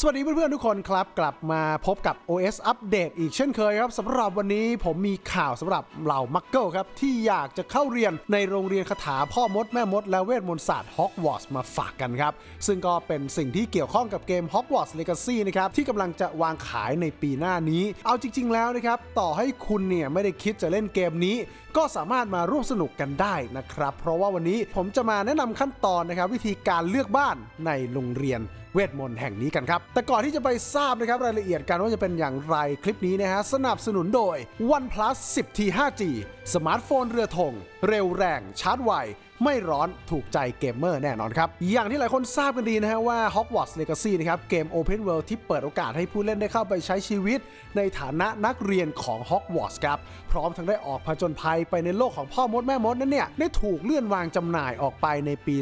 สวัสดีเพื่อนๆทุกคนครับ กลับมาพบกับ OS อัปเดตอีกเช่นเคยครับสำหรับวันนี้ผมมีข่าวสำหรับเหล่ามักเกิลครับ ที่อยากจะเข้าเรียนในโรงเรียนคาถาพ่อมดแม่มด และเวทมนต์ศาสตร์ฮอกวอตส์มาฝากกันครับ ซึ่งก็เป็นสิ่งที่เกี่ยวข้องกับเกม Hogwarts Legacy นะครับ ที่กำลังจะวางขายในปีหน้านี้ เอาจริง ๆ แล้วนะครับ ต่อให้คุณเนี่ยไม่ได้คิดจะเล่นเกมนี้ ก็สามารถมาร่วมสนุกกันได้นะครับเพราะว่าวันนี้ผมจะมาแนะนำขั้นตอนนะครับวิธีการเลือกบ้านในโรงเรียน เวทมนต์แห่งนี้กันครับ แต่ก่อนที่จะไปทราบนะครับรายละเอียดกันว่าจะเป็นอย่างไรคลิปนี้นะฮะสนับสนุนโดย OnePlus 10T 5G สมาร์ทโฟนเรือธงเร็วแรงชาร์จไว ไม่ร้อนถูกใจเกมเมอร์แน่นอนครับ อย่างที่หลายคนทราบกันดีนะฮะว่า Hogwarts Legacy นะครับเกม Open World ที่เปิดโอกาสให้ผู้เล่นได้เข้าไปใช้ชีวิต ในฐานะนักเรียนของ Hogwarts ครับ พร้อมทั้งได้ออกผจญภัยไปในโลกของพ่อมดแม่มดนั้นเนี่ยได้ถูกเลื่อนวางจำหน่ายออกไปในปี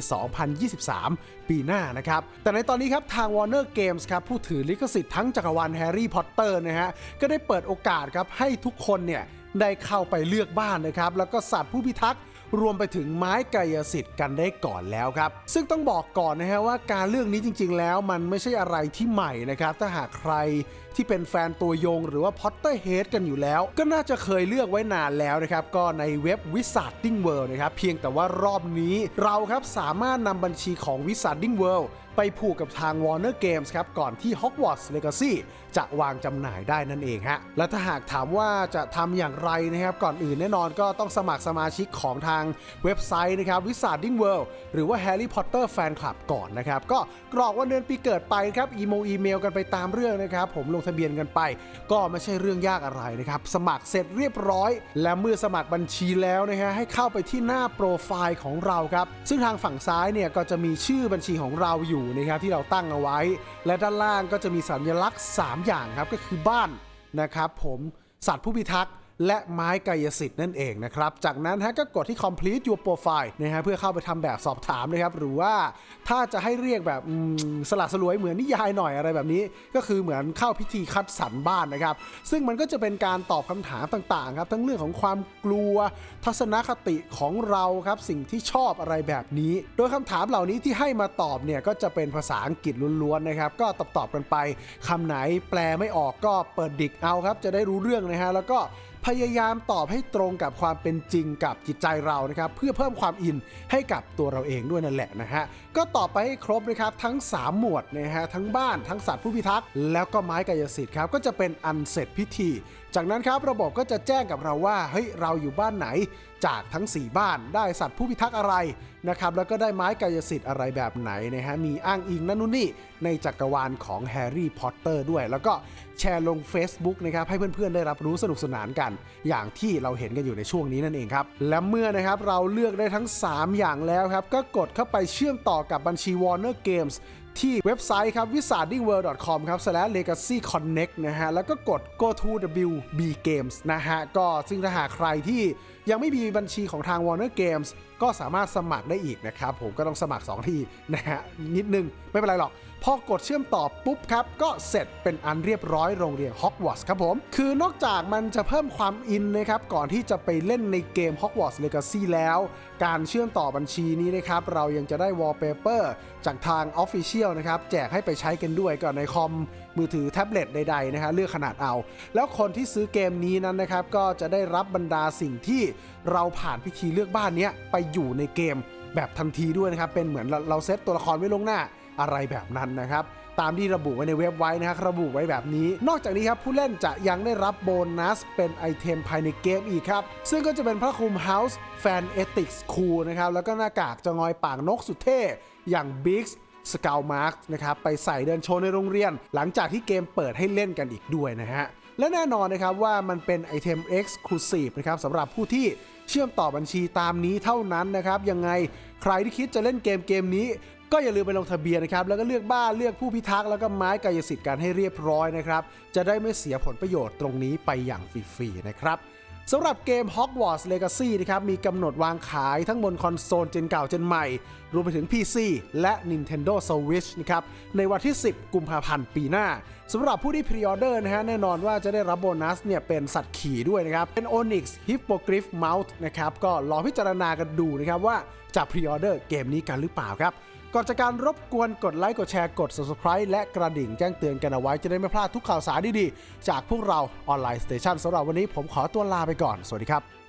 2023 ปีหน้านะครับแต่ในตอนนี้ครับทาง Warner Games ครับผู้ถือลิขสิทธิ์ทั้งจักรวาลแฮร์รี่พอตเตอร์นะฮะก็ได้เปิดโอกาสครับให้ทุกคนเนี่ย ได้เข้าไปเลือกบ้านนะครับ แล้วก็สัตว์ผู้พิทักษ์รวมไปถึงไม้กายสิทธิ์กันได้ก่อนแล้วครับ ซึ่งต้องบอกก่อนนะฮะว่าการเลือกนี้จริง ๆ แล้วมันไม่ใช่อะไรที่ใหม่นะครับ ถ้าหากใครที่เป็นแฟนตัวยง หรือว่าพอตเตอร์เฮดกันอยู่แล้ว ก็น่าจะเคยเลือกไว้นานแล้วนะครับก็ในเว็บ Wizarding World นะครับเพียงแต่ว่ารอบนี้เราครับสามารถนำบัญชีของ Wizarding World ไปผูกกับทาง Warner Games ครับ ก่อนที่ Hogwarts Legacy จะวางจำหน่ายได้นั่นเองฮะ และถ้าหากถามว่าจะทำอย่างไรนะครับ ก่อนอื่นแน่นอนก็ต้องสมัครสมาชิกของทางเว็บไซต์นะครับ Wizarding World หรือว่า Harry Potter Fan Club ก่อนนะครับ ก็กรอกวันเดือนปีเกิดไปครับ อีโมอีเมลกันไปตามเรื่องนะครับ ผมลงทะเบียนกันไป ก็ไม่ใช่เรื่องยากอะไรนะครับ สมัครเสร็จเรียบร้อย และเมื่อสมัครบัญชีแล้วนะฮะให้เข้าไปที่หน้าโปรไฟล์ของเราครับ ซึ่งทางฝั่งซ้ายเนี่ยก็จะมีชื่อบัญชีของเราอยู่นะครับที่เราตั้งเอาไว้ และด้านล่างก็จะมีสัญลักษณ์ 3 อย่างครับก็คือบ้านนะครับผมสัตว์ผู้พิทักษ์ และไม้กายสิทธิ์นั่นเองนะครับ จากนั้นฮะก็กดที่ complete your profile นะฮะเพื่อเข้าไปทำแบบสอบถามนะครับ หรือว่าถ้าจะให้เรียกแบบสลักสลวยเหมือนนิยายหน่อยอะไรแบบนี้ ก็คือเหมือนเข้าพิธีคัดสรรบ้านนะครับ ซึ่งมันก็จะเป็นการตอบคำถามต่างๆครับ ทั้งเรื่องของความกลัว ทัศนคติของเราครับ สิ่งที่ชอบอะไรแบบนี้ โดยคำถามเหล่านี้ที่ให้มาตอบเนี่ยก็จะเป็นภาษาอังกฤษล้วนๆนะครับ ก็ตอบๆกันไปคำไหนแปลไม่ออกก็เปิดดิกเอาครับ จะได้รู้เรื่องนะฮะแล้วก็ พยายามตอบให้ตรงกับความเป็นจริงกับจิตใจเรานะครับ เพื่อเพิ่มความอินให้กับตัวเราเองด้วยนั่นแหละนะฮะ ก็ตอบไปให้ครบนะครับทั้ง 3 หมวดนะฮะทั้งบ้านทั้งสัตว์ผู้พิทักษ์แล้วก็ไม้กายสิทธิ์ครับก็จะเป็นอันเสร็จพิธี จากนั้นครับระบบก็จะแจ้งกับเราว่าเฮ้ยเราอยู่บ้านไหน จากทั้ง 4 บ้านได้สัตว์ผู้พิทักษ์อะไรนะครับแล้วก็ได้ไม้กายสิทธิ์อะไรแบบไหนนะฮะมีอ้างอิงนั่นนู่นนี่ในจักรวาลของแฮร์รี่พอตเตอร์ด้วย แล้วก็แชร์ลง Facebook นะครับให้เพื่อนๆได้รับรู้สนุกสนานกันอย่างที่เราเห็นกันอยู่ในช่วงนี้นั่นเองครับ และเมื่อนะครับเราเลือกได้ทั้ง 3 อย่างแล้วครับ ก็กดเข้าไปเชื่อมต่อกับบัญชี Warner Games ที่เว็บไซต์ครับ wizardingworld.com ครับ legacy connect นะฮะ แล้วก็กด go to WB Games นะฮะ ก็ซึ่งถ้าหากใครที่ยังไม่มีบัญชีของทาง Warner Games ก็สามารถสมัครได้อีกนะครับ ผมก็ต้องสมัคร 2 ทีนะฮะ นิดนึง ไม่เป็นไรหรอก พอกดเชื่อมต่อปุ๊บครับ ก็เสร็จเป็นอันเรียบร้อยโรงเรียนฮอกวอตส์ครับผม คือนอกจากมันจะเพิ่มความอินนะครับ ก่อนที่จะไปเล่นในเกม Hogwarts Legacy แล้ว การเชื่อมต่อบัญชีนี้นะครับ เรายังจะได้ wallpaper จากทาง Official นะครับ แจกให้ไปใช้กันด้วยก่อนในคอมมือถือแท็บเล็ตใดๆนะฮะเลือกขนาดเอา แล้วคนที่ซื้อเกมนี้นั้นนะครับ ก็จะได้รับบรรดาสิ่งที่เราผ่านพิธีเลือกบ้านเนี้ยไปอยู่ในเกมแบบทันทีด้วยนะครับเป็นเหมือนเราเซตตัวละครไว้ลงหน้า อะไรแบบนั้นนะครับตามที่ระบุไว้ในเว็บไว้นะครับระบุไว้แบบนี้ นอกจากนี้ครับผู้เล่นจะยังได้รับโบนัสเป็นไอเทมภายในเกมอีกครับ ซึ่งก็จะเป็นพระคลุม House Fan Ethics Cool นะครับ แล้วก็หน้ากากจะงอยปากนกสุดเท่อย่าง Biggs สกาวมาร์กนะครับ ไปใส่เดินโชว์ในโรงเรียน หลังจากที่เกมเปิดให้เล่นกันอีกด้วยนะฮะ และแน่นอนนะครับว่ามันเป็นไอเทม Exclusive นะครับสำหรับผู้ที่เชื่อมต่อบัญชีตามนี้เท่านั้นนะครับ ยังไงใครที่คิดจะเล่นเกมเกมนี้ ก็อย่าลืมไปลงทะเบียนนะครับแล้วก็เลือกบ้านเลือกผู้พิทักษ์แล้วก็ไม้กายสิทธิ์กันให้เรียบร้อยนะครับจะได้ไม่เสียผลประโยชน์ตรงนี้ไปอย่างฟรีๆนะครับสำหรับเกม Hogwarts Legacy นะครับมีกำหนดวางขายทั้งบนคอนโซลเจนเก่าเจนใหม่ รวมไปถึง PC และ Nintendo Switch นะครับในวันที่ 10 กุมภาพันธ์ปีหน้าสำหรับผู้ที่พรีออเดอร์นะฮะแน่นอนว่าจะได้รับโบนัสเนี่ยเป็นสัตว์ขี่ด้วยนะครับ เป็น Onyx Hippogriff Mount นะครับก็ลอพิจารณากันดูนะครับว่าจะพรีออเดอร์เกมนี้กันหรือเปล่าครับ ก่อนจากการรบกวนกดไลค์กดแชร์กด subscribe และกระดิ่งแจ้งเตือนกันเอาไว้จะได้ไม่พลาดทุกข่าวสารดีๆ จากพวกเราออนไลน์สเตชันสำหรับวันนี้ผมขอตัวลาไปก่อน สวัสดีครับ